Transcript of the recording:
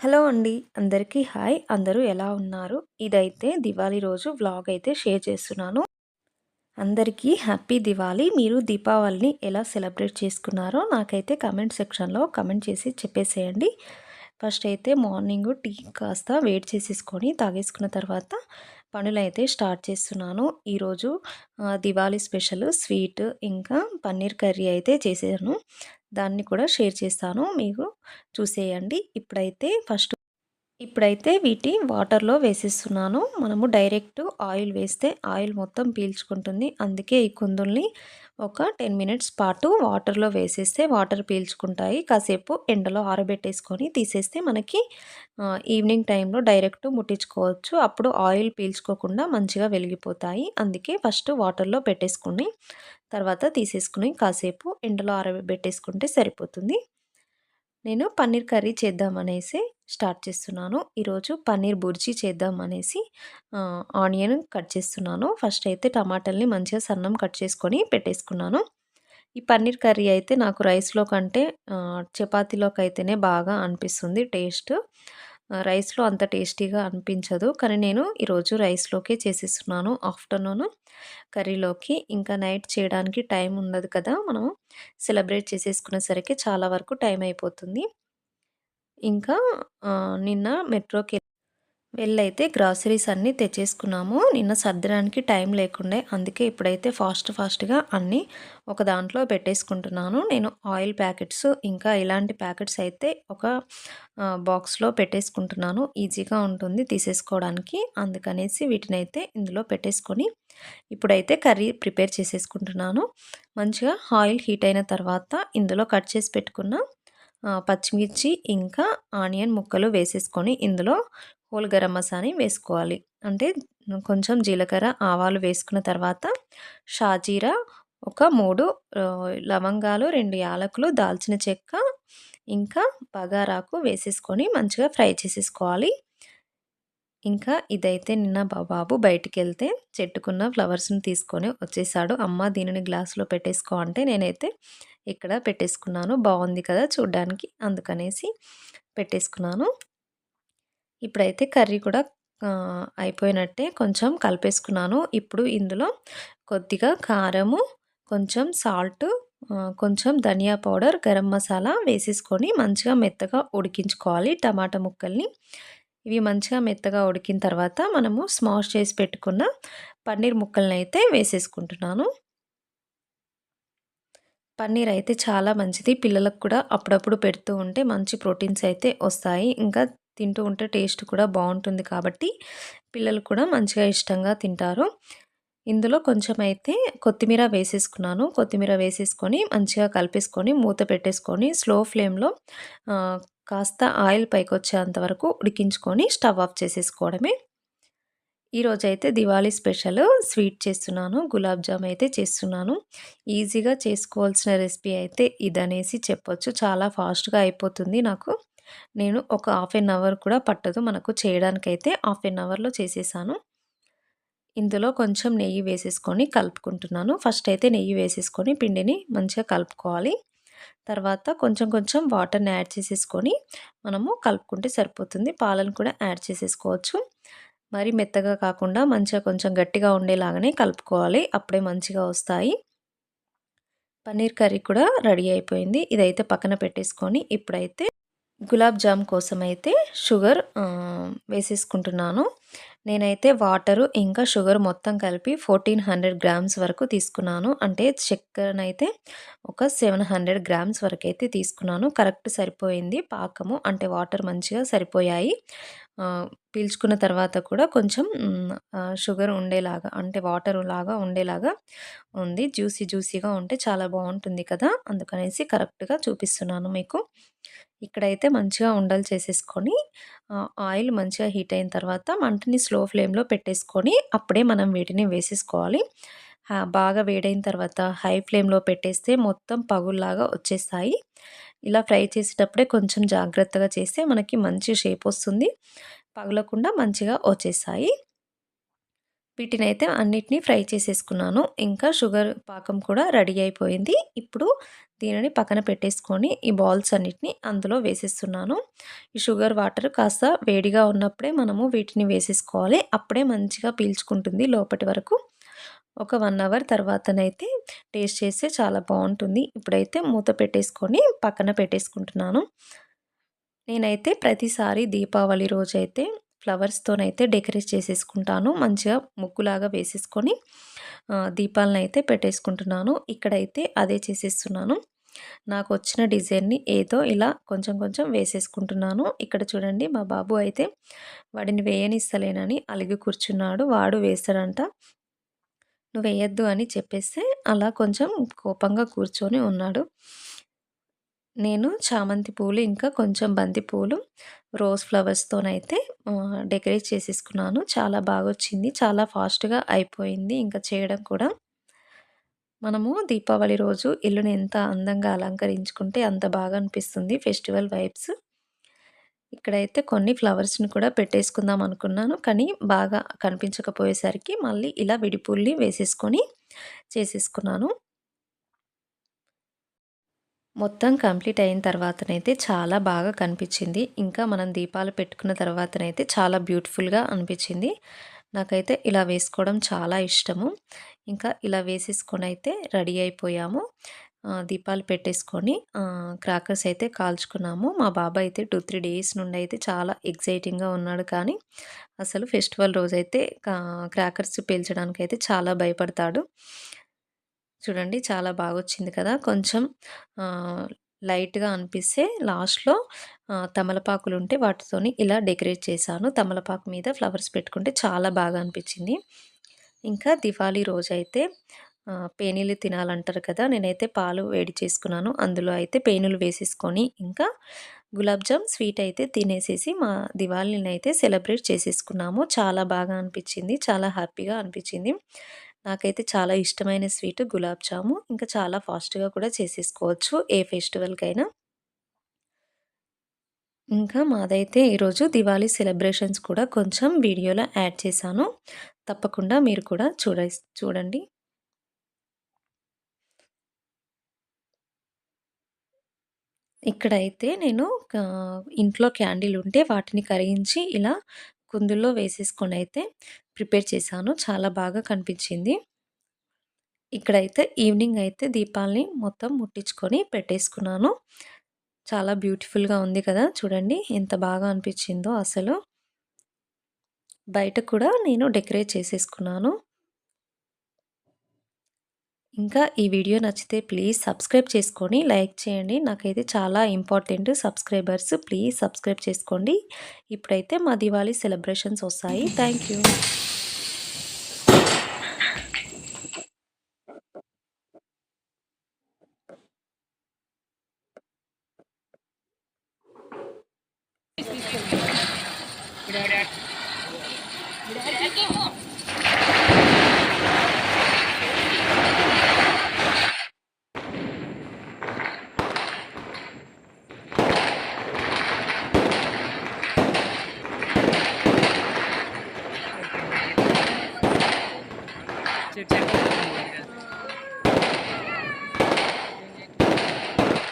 Hello అండి. అందరికీ hi. అందరూ ఎలా ఉన్నారు? ఇదైతే దివాళీ రోజు వ్లాగ్ అయితే షేర్ చేస్తున్నాను. అందరికీ హ్యాపీ దివాళీ. మీరు దీపావళిని ఎలా సెలబ్రేట్ చేసుకున్నారో నాకైతే కమెంట్ సెక్షన్లో కమెంట్ చేసి చెప్పేసేయండి. ఫస్ట్ అయితే మార్నింగ్ టీ కాస్త వేడి చేసేసుకొని తాగేసుకున్న తర్వాత పనులు అయితే స్టార్ట్ చేస్తున్నాను. ఈరోజు దివాళీ స్పెషల్ స్వీట్ ఇంకా పన్నీర్ కర్రీ అయితే చేసాను దాన్ని కూడా షేర్ చేస్తాను. మీకు చూసేయండి. ఇప్పుడైతే ఫస్ట్ ఇప్పుడైతే వీటి వాటర్లో వేసేస్తున్నాను. మనము డైరెక్ట్ ఆయిల్ వేస్తే ఆయిల్ మొత్తం పీల్చుకుంటుంది. అందుకే ఈ కుందుల్ని ఒక టెన్ మినిట్స్ పాటు వాటర్లో వేసేస్తే వాటర్ పీల్చుకుంటాయి. కాసేపు ఎండలో ఆరబెట్టేసుకొని తీసేస్తే మనకి ఈవినింగ్ టైంలో డైరెక్ట్ ముట్టించుకోవచ్చు. అప్పుడు ఆయిల్ పీల్చుకోకుండా మంచిగా వెలిగిపోతాయి. అందుకే ఫస్ట్ వాటర్లో పెట్టేసుకుని తర్వాత తీసేసుకుని కాసేపు ఎండలో ఆరబెట్టేసుకుంటే సరిపోతుంది. నేను పన్నీర్ కర్రీ చేద్దామనేసి స్టార్ట్ చేస్తున్నాను. ఈరోజు పన్నీర్ బుర్జీ చేద్దాం అనేసి ఆనియన్ కట్ చేస్తున్నాను. ఫస్ట్ అయితే టమాటాలని మంచిగా సన్నం కట్ చేసుకొని పెట్టేసుకున్నాను. ఈ పన్నీర్ కర్రీ అయితే నాకు రైస్లో కంటే చపాతీలోకి అయితేనే బాగా అనిపిస్తుంది టేస్ట్. రైస్లో అంత టేస్టీగా అనిపించదు. కానీ నేను ఈరోజు రైస్లోకే చేసేస్తున్నాను ఆఫ్టర్నూన్. కర్రీలోకి ఇంకా నైట్ చేయడానికి టైం ఉండదు కదా! మనం సెలబ్రేట్ చేసేసుకునేసరికి చాలా వరకు టైం అయిపోతుంది. ఇంకా నిన్న మెట్రోకి వెళ్ళైతే గ్రాసరీస్ అన్నీ తెచ్చేసుకున్నాము. నిన్న సర్దడానికి టైం లేకుండే అందుకే ఇప్పుడైతే ఫాస్ట్ ఫాస్ట్గా అన్నీ ఒక దాంట్లో పెట్టేసుకుంటున్నాను. నేను ఆయిల్ ప్యాకెట్స్ ఇంకా ఇలాంటి ప్యాకెట్స్ అయితే ఒక బాక్స్లో పెట్టేసుకుంటున్నాను. ఈజీగా ఉంటుంది తీసేసుకోవడానికి. అందుకనేసి వీటిని అయితే ఇందులో పెట్టేసుకొని ఇప్పుడైతే కర్రీ ప్రిపేర్ చేసేసుకుంటున్నాను. మంచిగా ఆయిల్ హీట్ అయిన తర్వాత ఇందులో కట్ చేసి పెట్టుకున్న పచ్చిమిర్చి ఇంకా ఆనియన్ ముక్కలు వేసేసుకొని ఇందులో హోల్ గరం మసాని వేసుకోవాలి. అంటే కొంచెం జీలకర్ర ఆవాలు వేసుకున్న తర్వాత షాజీరా ఒక మూడు లవంగాలు రెండు యాలకులు దాల్చిన చెక్క ఇంకా బగారాకు వేసేసుకొని మంచిగా ఫ్రై చేసేసుకోవాలి. ఇంకా ఇదైతే నిన్న బాబు బయటికి వెళ్తే చెట్టుకున్న ఫ్లవర్స్ని తీసుకొని వచ్చేసాడు. అమ్మ దీనిని గ్లాసులో పెట్టేసుకో అంటే నేనైతే ఇక్కడ పెట్టేసుకున్నాను. బాగుంది కదా చూడ్డానికి అందుకనేసి పెట్టేసుకున్నాను. ఇప్పుడైతే కర్రీ కూడా అయిపోయినట్టే కొంచెం కలిపేసుకున్నాను. ఇప్పుడు ఇందులో కొద్దిగా కారము కొంచెం సాల్ట్ కొంచెం ధనియా పౌడర్ గరం మసాలా వేసేసుకొని మంచిగా మెత్తగా ఉడికించుకోవాలి టమాటా ముక్కల్ని. ఇవి మంచిగా మెత్తగా ఉడికిన తర్వాత మనము స్మాష్ చేసి పెట్టుకున్న పన్నీర్ ముక్కల్ని అయితే వేసేసుకుంటున్నాను. పన్నీర్ అయితే చాలా మంచిది. పిల్లలకు కూడా అప్పుడప్పుడు పెడుతూ ఉంటే మంచి ప్రోటీన్స్ అయితే వస్తాయి. ఇంకా తింటూ ఉంటే టేస్ట్ కూడా బాగుంటుంది కాబట్టి పిల్లలు కూడా మంచిగా ఇష్టంగా తింటారు. ఇందులో కొంచెం అయితే కొత్తిమీర వేసేసుకున్నాను. కొత్తిమీర వేసేసుకొని మంచిగా కలిపేసుకొని మూత పెట్టేసుకొని స్లో ఫ్లేమ్లో కాస్త ఆయిల్ పైకి వచ్చేంత వరకు ఉడికించుకొని స్టవ్ ఆఫ్ చేసేసుకోవడమే. ఈరోజైతే దివాళీ స్పెషల్ స్వీట్ చేస్తున్నాను గులాబ్ జామ్ అయితే చేస్తున్నాను. ఈజీగా చేసుకోవాల్సిన రెసిపీ అయితే ఇదనేసి చెప్పొచ్చు. చాలా ఫాస్ట్గా అయిపోతుంది నాకు. నేను ఒక హాఫ్ ఎన్ అవర్ కూడా పట్టదు మనకు చేయడానికైతే హాఫ్ ఎన్ అవర్లో చేసేసాను. ఇందులో కొంచెం నెయ్యి వేసేసుకొని కలుపుకుంటున్నాను. ఫస్ట్ అయితే నెయ్యి వేసేసుకొని పిండిని మంచిగా కలుపుకోవాలి. తర్వాత కొంచెం కొంచెం వాటర్ని యాడ్ చేసేసుకొని మనము కలుపుకుంటే సరిపోతుంది. పాలను కూడా యాడ్ చేసేసుకోవచ్చు. మరి మెత్తగా కాకుండా మంచిగా కొంచెం గట్టిగా ఉండేలాగానే కలుపుకోవాలి. అప్పుడే మంచిగా వస్తాయి. పన్నీర్ కర్రీ కూడా రెడీ అయిపోయింది. ఇదైతే పక్కన పెట్టేసుకొని ఇప్పుడైతే గులాబ్ జామ్ కోసం అయితే షుగర్ వేసేసుకుంటున్నాను. నేనైతే వాటరు ఇంకా షుగర్ మొత్తం కలిపి ఫోర్టీన్ హండ్రెడ్ గ్రామ్స్ వరకు తీసుకున్నాను. అంటే చక్కెరనైతే ఒక సెవెన్ హండ్రెడ్ గ్రామ్స్ వరకు అయితే తీసుకున్నాను. కరెక్ట్ సరిపోయింది పాకము. అంటే వాటర్ మంచిగా సరిపోయాయి. పీల్చుకున్న తర్వాత కూడా కొంచెం షుగర్ ఉండేలాగా అంటే వాటర్ లాగా ఉండేలాగా ఉంది. జ్యూసీ జ్యూసీగా ఉంటే చాలా బాగుంటుంది కదా. అందుకనేసి కరెక్ట్గా చూపిస్తున్నాను మీకు. ఇక్కడైతే మంచిగా ఉండలు చేసేసుకొని ఆయిల్ మంచిగా హీట్ అయిన తర్వాత మంటని స్లో ఫ్లేమ్లో పెట్టేసుకొని అప్పుడే మనం వీటిని వేసేసుకోవాలి. బాగా వేడైన తర్వాత హై ఫ్లేమ్లో పెట్టేస్తే మొత్తం పగుల్లాగా వచ్చేస్తాయి. ఇలా ఫ్రై చేసేటప్పుడే కొంచెం జాగ్రత్తగా చేస్తే మనకి మంచి షేప్ వస్తుంది. పగలకుండా మంచిగా వచ్చేస్తాయి. వీటినైతే అన్నిటినీ ఫ్రై చేసేసుకున్నాను. ఇంకా షుగర్ పాకం కూడా రెడీ అయిపోయింది. ఇప్పుడు దీనిని పక్కన పెట్టేసుకొని ఈ బాల్స్ అన్నిటిని అందులో వేసేస్తున్నాను. ఈ షుగర్ వాటర్ కాస్త వేడిగా ఉన్నప్పుడే మనము వీటిని వేసేసుకోవాలి. అప్పుడే మంచిగా పీల్చుకుంటుంది లోపటి వరకు. ఒక వన్ అవర్ తర్వాతనైతే టేస్ట్ చేస్తే చాలా బాగుంటుంది. ఇప్పుడైతే మూత పెట్టేసుకొని పక్కన పెట్టేసుకుంటున్నాను. నేనైతే ప్రతిసారి దీపావళి రోజైతే ఫ్లవర్స్తోనైతే డెకరేట్ చేసేసుకుంటాను. మంచిగా ముగ్గులాగా వేసేసుకొని దీపాలను అయితే పెట్టేసుకుంటున్నాను. ఇక్కడైతే అదే చేసేస్తున్నాను. నాకు వచ్చిన డిజైన్ని ఏదో ఇలా కొంచెం కొంచెం వేసేసుకుంటున్నాను. ఇక్కడ చూడండి మా బాబు అయితే వాడిని వేయనిస్తలేనని అలిగి కూర్చున్నాడు. వాడు వేస్తాడంట నువ్వు వేయద్దు అని చెప్పేస్తే అలా కొంచెం కోపంగా కూర్చొని ఉన్నాడు. నేను చామంతి పూలు ఇంకా కొంచెం బంతి పూలు రోజ్ ఫ్లవర్స్తోనైతే డెకరేట్ చేసేసుకున్నాను. చాలా బాగా వచ్చింది చాలా ఫాస్ట్గా అయిపోయింది. ఇంకా చేయడం కూడా. మనము దీపావళి రోజు ఇల్లుని ఎంత అందంగా అలంకరించుకుంటే అంత బాగా అనిపిస్తుంది ఫెస్టివల్ వైబ్స్. ఇక్కడైతే కొన్ని ఫ్లవర్స్ని కూడా పెట్టేసుకుందాం అనుకున్నాను. కానీ బాగా కనిపించకపోయేసరికి మళ్ళీ ఇలా విడిపుల్ని వేసేసుకొని చేసేసుకున్నాను. మొత్తం కంప్లీట్ అయిన తర్వాతనైతే చాలా బాగా కనిపించింది. ఇంకా మనం దీపాలు పెట్టుకున్న తర్వాతనైతే చాలా బ్యూటిఫుల్గా అనిపించింది. నాకైతే ఇలా వేసుకోవడం చాలా ఇష్టము. ఇంకా ఇలా వేసేసుకొని అయితే రెడీ అయిపోయాము. దీపాలు పెట్టేసుకొని క్రాకర్స్ అయితే కాల్చుకున్నాము. మా బాబాయ్ అయితే టూ త్రీ డేస్ నుండి అయితే చాలా ఎగ్జైటింగ్గా ఉన్నాడు కానీ అసలు ఫెస్టివల్ రోజైతే క్రాకర్స్ పేల్చడానికి అయితే చాలా భయపడతాడు. చూడండి చాలా బాగా వచ్చింది కదా! కొంచెం లైట్గా అనిపిస్తే లాస్ట్లో తమలపాకులు ఉంటే వాటితోని ఇలా డెకరేట్ చేశాను. తమలపాకు మీద ఫ్లవర్స్ పెట్టుకుంటే చాలా బాగా అనిపించింది. ఇంకా దివాళీ రోజైతే పేనీలు తినాలంటారు కదా! నేనైతే పాలు వేడి చేసుకున్నాను. అందులో అయితే పేనులు వేసేసుకొని ఇంకా గులాబ్ జామ్ స్వీట్ అయితే తినేసేసి మా దివాళీని అయితే సెలబ్రేట్ చేసేసుకున్నాము. చాలా బాగా అనిపించింది. చాలా హ్యాపీగా అనిపించింది. నాకైతే చాలా ఇష్టమైన స్వీట్ గులాబ్ జాము. ఇంకా చాలా ఫాస్ట్గా కూడా చేసేసుకోవచ్చు ఏ ఫెస్టివల్కైనా. ఇంకా మాదైతే ఈరోజు దివాళీ సెలబ్రేషన్స్ కూడా కొంచెం వీడియోలో యాడ్ చేశాను. తప్పకుండా మీరు కూడా చూడ చూడండి. ఇక్కడైతే నేను ఇంట్లో క్యాండిల్ ఉంటే వాటిని కరిగించి ఇలా కుందుల్లో వేసేసుకొని అయితే ప్రిపేర్ చేశాను. చాలా బాగా కనిపించింది. ఇక్కడైతే ఈవినింగ్ అయితే దీపాలని మొత్తం ముట్టించుకొని పెట్టేసుకున్నాను. చాలా బ్యూటిఫుల్గా ఉంది కదా చూడండి. ఎంత బాగా అనిపించిందో అసలు. బయట కూడా నేను డెకరేట్ చేసేసుకున్నాను. ఇంకా ఈ వీడియో నచ్చితే ప్లీజ్ సబ్స్క్రైబ్ చేసుకొని లైక్ చేయండి. నాకైతే చాలా ఇంపార్టెంట్ సబ్స్క్రైబర్స్ ప్లీజ్ సబ్స్క్రైబ్ చేసుకోండి. ఇప్పుడైతే మా దివాళీ సెలబ్రేషన్స్ వస్తాయి. Thank you.